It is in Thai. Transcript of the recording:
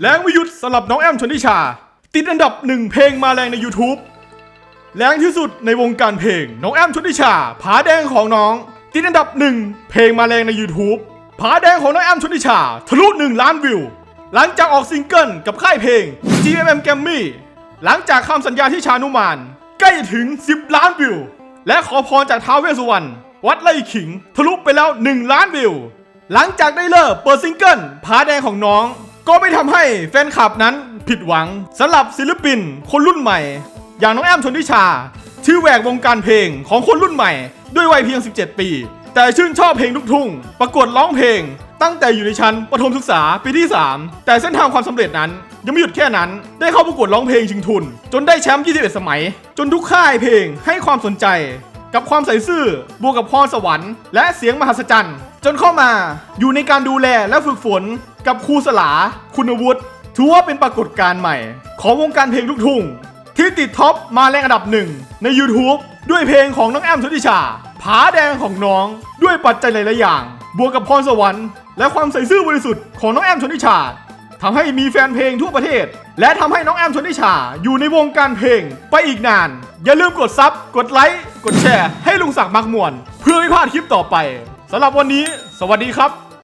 แรงวิยุทธสำหรับน้องแอมชนทิชา ติดอันดับหนึ่งเพลงมาแรงใน YouTube แรงที่สุดในวงการเพลง น้องแอมชนทิชา ผาแดงของน้อง ติดอันดับหนึ่งเพลงมาแรงใน YouTube ผาแดงของน้องแอมชนทิชา ทะลุ1ล้านวิว หลังจากออกซิงเกิลกับค่ายเพลง GMM g a m m y หลังจากคำสัญญาที่ชานุมาน ใกล้ถึง 10 ล้านวิว และขอพรจากท้าวเวสสุวรรณวัดไร่ขิง ทะลุไปแล้ว 1 ล้านวิว หลังจากได้เลิกเปิดซิงเกิลผาแดงของน้อง ก็ไม่ทำให้แฟนคลับนั้นผิดหวังสำหรับศิลปิน คนรุ่นใหม่ อย่างน้องแอมชนทิชา ชื่อแหวกวงการเพลงของคนรุ่นใหม่ ด้วยวัยเพียง 17 ปี แต่ชื่นชอบเพลงลูกทุ่ง ประกวดร้องเพลง ตั้งแต่อยู่ในชั้นประถมศึกษาปีที่ 3 แต่เส้นทางความสำเร็จนั้น ยังไม่หยุดแค่นั้น ได้เข้าประกวดร้องเพลงชิงทุน จนได้แชมป์ 21 สมัย จนทุกค่ายเพลงให้ความสนใจ กับความใส่ซื่อบวกกับพรสวรรค์และเสียงมหัศจรรย์จนเข้ามาอยู่ในการดูแลและฝึกฝนกับครูสลา คุณวุฒิถือว่าเป็นปรากฏการณ์ใหม่ ของวงการเพลงลูกทุ่งที่ติดท็อปมาแรงอันดับหนึ่งใน YouTube ด้วยเพลงของน้องแอมสุธิชา ผาแดงของน้องด้วยปัจจัยหลายๆอย่าง บวกกับพรสวรรค์และความใส่ซื่อบริสุทธิ์ของน้องแอมชนทิชา ทำให้มีแฟนเพลงทั่วประเทศ และทำให้น้องแอมชนทิชาอยู่ในวงการเพลงไปอีกนาน อย่าลืมกดซับกดไลค์ กดแชร์ ให้ลุงศักดิ์มักมวนเพื่อไม่พลาดคลิปต่อไปสำหรับวันนี้ สวัสดีครับ